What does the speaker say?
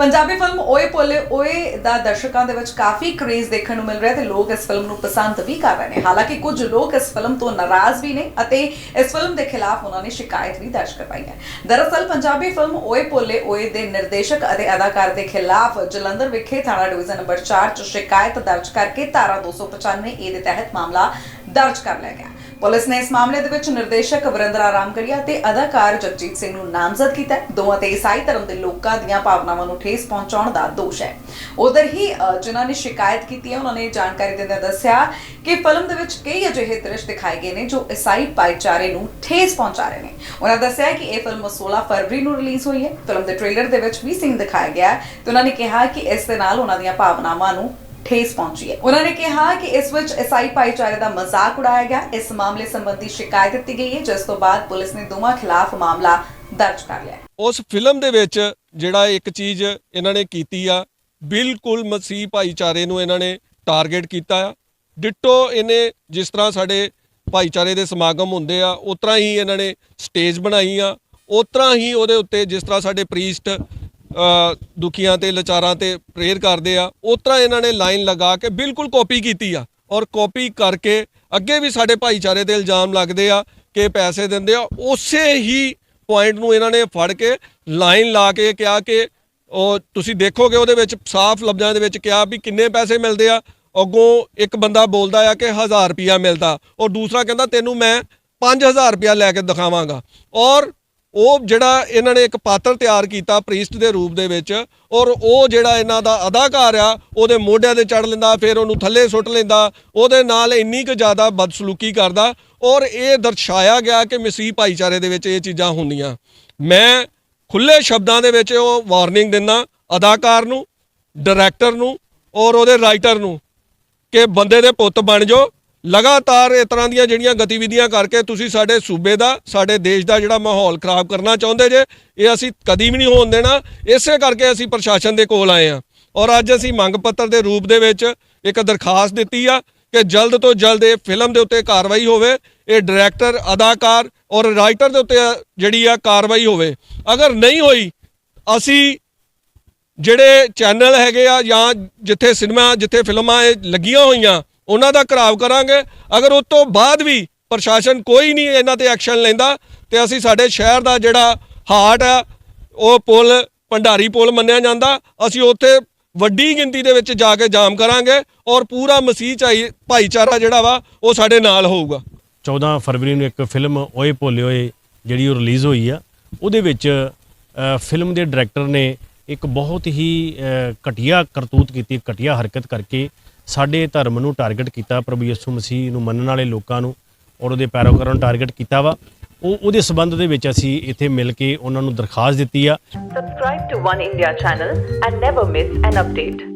Punjabi film ਓਏ ਪੋਲੇ ਓਏ ਦਾ ਦਰਸ਼ਕਾਂ ਦੇ ਵਿੱਚ ਕਾਫੀ ਕ੍ਰੇਜ਼ ਦੇਖਣ ਨੂੰ ਮਿਲ ਰਿਹਾ ਤੇ ਲੋਕ ਇਸ ਫਿਲਮ ਨੂੰ ਪਸੰਦ ਵੀ ਕਰ ਰਹੇ ਨੇ। ਹਾਲਾਂਕਿ ਕੁਝ ਲੋਕ ਇਸ ਫਿਲਮ ਤੋਂ ਨਾਰਾਜ਼ ਵੀ ਨੇ ਅਤੇ ਇਸ ਫਿਲਮ ਦੇ ਖਿਲਾਫ ਉਹਨਾਂ ਨੇ ਸ਼ਿਕਾਇਤ ਵੀ ਦਰਜ ਕਰਵਾਈ ਹੈ। ਦਰਅਸਲ ਪੰਜਾਬੀ ਫਿਲਮ ਓਏ ਪੋਲੇ ਓਏ ਦੇ ਨਿਰਦੇਸ਼ਕ ਅਤੇ ਅਦਾਕਾਰ ਦੇ ਖਿਲਾਫ ਜਲੰਧਰ ਵਿਖੇ ਥਾਣਾ ਡਿਵੀਜ਼ਨ ਨੰਬਰ 4 'ਚ ਸ਼ਿਕਾਇਤ ਦਰਜ ਕਰਕੇ ਧਾਰਾ 295 ਏ ਦੇ ਤਹਿਤ ਮਾਮਲਾ ਦਰਜ ਕਰ ਲਿਆ ਗਿਆ। ਪੁਲਿਸ ਨੇ ਇਸ ਮਾਮਲੇ ਦੇ ਵਿੱਚ ਨਿਰਦੇਸ਼ਕ ਵਰਿੰਦਰਾ ਰਾਮਗੜੀਆ ਤੇ ਅਦਾਕਾਰ ਜਗਜੀਤ ਸਿੰਘ ਨੂੰ ਨਾਮਜ਼ਦ ਕੀਤਾ ਹੈ। ਦੋਵਾਂ ਤੇ ਈਸਾਈ ਧਰਮ ਦੇ ਲੋਕਾਂ ਦੀਆਂ ਭਾਵਨਾਵਾਂ ਨੂੰ ਠੇਸ ਪਹੁੰਚਾਉਣ ਦਾ ਦੋਸ਼ ਹੈ। ਉਧਰ ਹੀ ਜਿਨ੍ਹਾਂ ਨੇ ਸ਼ਿਕਾਇਤ ਕੀਤੀ ਹੈ ਉਹਨਾਂ ਨੇ ਜਾਣਕਾਰੀ ਦਿੰਦਿਆਂ ਦੱਸਿਆ ਕਿ ਫਿਲਮ ਦੇ ਵਿੱਚ ਕਈ ਅਜਿਹੇ ਦ੍ਰਿਸ਼ ਦਿਖਾਏ ਗਏ ਨੇ ਜੋ ਈਸਾਈ ਭਾਈਚਾਰੇ ਨੂੰ ਠੇਸ ਪਹੁੰਚਾ ਰਹੇ ਨੇ। ਉਹਨਾਂ ਦੱਸਿਆ ਕਿ ਇਹ ਫਿਲਮ 16 ਫਰਵਰੀ ਨੂੰ ਰਿਲੀਜ਼ ਹੋਈ ਹੈ। ਫਿਲਮ ਦੇ ਟ੍ਰੇਲਰ ਦੇ ਵਿੱਚ ਵੀ ਸਿੰਘ ਦਿਖਾਇਆ ਗਿਆ ਹੈ ਤੇ ਉਹਨਾਂ ਨੇ ਕਿਹਾ ਕਿ ਇਸ ਦੇ ਨਾਲ ਉਹਨਾਂ ਦੀਆਂ ਭਾਵਨਾਵਾਂ ਨੂੰ ਠੇਸ ਪਹੁੰਚੀ ਹੈ। ਉਹਨਾਂ ਨੇ ਕਿਹਾ ਕਿ ਇਸ ਵਿੱਚ ਈਸਾਈ ਭਾਈਚਾਰੇ ਦਾ ਮਜ਼ਾਕ ਉਡਾਇਆ ਗਿਆ। ਇਸ ਮਾਮਲੇ ਸੰਬੰਧੀ ਸ਼ਿਕਾਇਤ ਦਿੱਤੀ ਗਈ ਹੈ, ਜਿਸ ਤੋਂ ਬਾਅਦ ਪੁਲਿਸ ਨੇ ਦੋਵਾਂ ਖਿਲਾਫ ਮਾਮਲਾ ਦਰਜ ਕਰ ਲਿਆ ਉਸ ਫਿਲਮ ਦੇ ਵਿੱਚ ਜਿਹੜਾ ਇੱਕ ਚੀਜ਼ ਇਹਨਾਂ ਨੇ ਕੀਤੀ ਆ, ਬਿਲਕੁਲ ਮਸੀਹ ਭਾਈਚਾਰੇ ਨੂੰ ਇਹਨਾਂ ਨੇ ਟਾਰਗੇਟ ਕੀਤਾ ਆ। ਡਿੱਟੋ ਇਹਨੇ ਜਿਸ ਤਰ੍ਹਾਂ ਸਾਡੇ ਭਾਈਚਾਰੇ ਦੇ ਸਮਾਗਮ ਹੁੰਦੇ ਆ, ਉਸ ਤਰ੍ਹਾਂ ਹੀ ਇਹਨਾਂ ਨੇ ਸਟੇਜ ਬਣਾਈ ਆ। ਉਸ ਤਰ੍ਹਾਂ ਹੀ ਉਹਦੇ ਉੱਤੇ ਜਿਸ ਤਰ੍ਹਾਂ ਸਾਡੇ ਪ੍ਰੀਸਟ ਦੁਖੀਆਂ ਤੇ, ਲਾਚਾਰਾਂ ਤੇ ਪ੍ਰੇਅਰ ਕਰਦੇ ਆ। ਉਸ ਤਰ੍ਹਾਂ ਇਹਨਾਂ ਨੇ ਲਾਈਨ ਲਗਾ ਕੇ ਬਿਲਕੁਲ ਕਾਪੀ ਕੀਤੀ ਆ। ਔਰ ਕਾਪੀ ਕਰਕੇ ਅੱਗੇ ਵੀ ਸਾਡੇ ਭਾਈਚਾਰੇ ਤੇ ਇਲਜ਼ਾਮ ਲੱਗਦੇ ਆ ਕਿ ਪੈਸੇ ਦਿੰਦੇ ਆ। ਉਸੇ ਹੀ ਪੁਆਇੰਟ ਨੂੰ ਇਹਨਾਂ ਨੇ ਫੜ ਕੇ ਲਾਈਨ ਲਾ ਕੇ ਕਿਹਾ ਕਿ, ਉਹ ਤੁਸੀਂ ਦੇਖੋਗੇ ਉਹਦੇ ਵਿੱਚ ਸਾਫ਼ ਲਫ਼ਜ਼ਾਂ ਦੇ ਵਿੱਚ ਕਿਹਾ ਵੀ ਕਿੰਨੇ ਪੈਸੇ ਮਿਲਦੇ ਆ। ਅੱਗੋਂ ਇੱਕ ਬੰਦਾ ਬੋਲਦਾ ਆ ਕਿ 1000 ਰੁਪਿਆ ਮਿਲਦਾ। ਔਰ ਦੂਸਰਾ ਕਹਿੰਦਾ, ਤੈਨੂੰ ਮੈਂ 5000 ਰੁਪਿਆ ਲੈ ਕੇ ਦਿਖਾਵਾਂਗਾ। ਔਰ ਉਹ ਜਿਹੜਾ ਇਹਨਾਂ ਨੇ ਇੱਕ ਪਾਤਰ ਤਿਆਰ ਕੀਤਾ ਪ੍ਰੀਸਟ ਦੇ ਰੂਪ ਦੇ ਵਿੱਚ, ਔਰ ਉਹ ਜਿਹੜਾ ਇਹਨਾਂ ਦਾ ਅਦਾਕਾਰ ਆ, ਉਹਦੇ ਮੋਢਿਆਂ ਤੇ ਚੜ ਲੈਂਦਾ, ਫਿਰ ਉਹਨੂੰ ਥੱਲੇ ਸੁੱਟ ਲੈਂਦਾ, ਉਹਦੇ ਨਾਲ ਇੰਨੀ ਕੁ ਜ਼ਿਆਦਾ ਬਦਸਲੂਕੀ ਕਰਦਾ, ਔਰ ਇਹ ਦਰਸਾਇਆ ਗਿਆ ਕਿ ਮਸੀਹ ਭਾਈਚਾਰੇ ਦੇ ਵਿੱਚ ਇਹ ਚੀਜ਼ਾਂ ਹੁੰਦੀਆਂ। ਮੈਂ ਖੁੱਲੇ ਸ਼ਬਦਾਂ ਦੇ ਵਿੱਚ ਉਹ ਵਾਰਨਿੰਗ ਦਿੰਦਾ, ਅਦਾਕਾਰ ਨੂੰ, ਡਾਇਰੈਕਟਰ ਨੂੰ, ਔਰ ਉਹਦੇ ਰਾਈਟਰ ਨੂੰ, ਕਿ ਬੰਦੇ ਦੇ ਪੁੱਤ ਬਣ ਜਾਓ ਲਗਾਤਾਰ ਇਸ ਤਰ੍ਹਾਂ ਦੀਆਂ ਜਿਹੜੀਆਂ ਗਤੀਵਿਧੀਆਂ ਕਰਕੇ ਤੁਸੀਂ ਸਾਡੇ ਸੂਬੇ ਦਾ, ਸਾਡੇ ਦੇਸ਼ ਦਾ ਜਿਹੜਾ ਮਾਹੌਲ ਖਰਾਬ ਕਰਨਾ ਚਾਹੁੰਦੇ ਜੇ, ਇਹ ਅਸੀਂ ਕਦੀ ਵੀ ਨਹੀਂ ਹੋਣ ਦੇਣਾ। ਇਸੇ ਕਰਕੇ ਅਸੀਂ ਪ੍ਰਸ਼ਾਸਨ ਦੇ ਕੋਲ ਆਏ ਹਾਂ। ਔਰ ਅੱਜ ਅਸੀਂ ਮੰਗ ਪੱਤਰ ਦੇ ਰੂਪ ਦੇ ਵਿੱਚ ਇੱਕ ਦਰਖਾਸਤ ਦਿੱਤੀ ਆ ਕਿ ਜਲਦ ਤੋਂ ਜਲਦ ਇਹ ਫਿਲਮ ਦੇ ਉੱਤੇ ਕਾਰਵਾਈ ਹੋਵੇ, ਇਹ ਡਾਇਰੈਕਟਰ, ਅਦਾਕਾਰ ਔਰ ਰਾਈਟਰ ਦੇ ਉੱਤੇ ਜਿਹੜੀ ਆ ਕਾਰਵਾਈ ਹੋਵੇ। ਅਗਰ ਨਹੀਂ ਹੋਈ, ਅਸੀਂ ਜਿਹੜੇ ਚੈਨਲ ਹੈਗੇ ਆ ਜਾਂ ਜਿੱਥੇ ਸਿਨੇਮਾ, ਜਿੱਥੇ ਫਿਲਮਾਂ ਇਹ ਲੱਗੀਆਂ ਹੋਈਆਂ ਉਹਨਾਂ ਦਾ ਘਰਾਵ ਕਰਾਂਗੇ। ਅਗਰ ਉਸ ਤੋਂ ਬਾਅਦ ਵੀ ਪ੍ਰਸ਼ਾਸਨ ਕੋਈ ਨਹੀਂ ਇਹਨਾਂ ਤੇ ਐਕਸ਼ਨ ਲੈਂਦਾ, ਤੇ ਅਸੀਂ ਸਾਡੇ ਸ਼ਹਿਰ ਦਾ ਜਿਹੜਾ ਹਾਰਟ ਆ, ਉਹ ਪੁਲ, ਭੰਡਾਰੀ ਪੁਲ ਮੰਨਿਆ ਜਾਂਦਾ, ਅਸੀਂ ਉੱਥੇ ਵੱਡੀ ਗਿਣਤੀ ਦੇ ਵਿੱਚ ਜਾ ਕੇ ਜਾਮ ਕਰਾਂਗੇ ਔਰ ਪੂਰਾ ਮਸੀਹ ਚਾਈ ਭਾਈਚਾਰਾ ਜਿਹੜਾ ਵਾ, ਉਹ ਸਾਡੇ ਨਾਲ ਹੋਊਗਾ। 14 ਫਰਵਰੀ ਨੂੰ ਇੱਕ ਫਿਲਮ ਓਏ ਭੋਲੇ ਓਏ ਜਿਹੜੀ ਉਹ ਰਿਲੀਜ਼ ਹੋਈ ਆ, ਉਹਦੇ ਵਿੱਚ ਫਿਲਮ ਦੇ ਡਾਇਰੈਕਟਰ ਨੇ ਇੱਕ ਬਹੁਤ ਹੀ ਘਟੀਆ ਕਰਤੂਤ ਕੀਤੀ, ਘਟੀਆ ਹਰਕਤ ਕਰਕੇ ਸਾਡੇ ਧਰਮ ਨੂੰ ਟਾਰਗੇਟ ਕੀਤਾ ਪ੍ਰਭੂ ਯਿਸੂ ਮਸੀਹ ਨੂੰ ਮੰਨਣ ਵਾਲੇ ਲੋਕਾਂ ਨੂੰ ਔਰ ਉਹਦੇ ਪੈਰੋਕਾਰਾਂ ਨੂੰ ਟਾਰਗੇਟ ਕੀਤਾ ਵਾ ਉਹ, ਉਹਦੇ ਸਬੰਧ ਦੇ ਵਿੱਚ ਅਸੀਂ ਇੱਥੇ ਮਿਲ ਕੇ ਉਹਨਾਂ ਨੂੰ ਦਰਖਾਸਤ ਦਿੱਤੀ ਆ Subscribe to One India channel and never miss an update.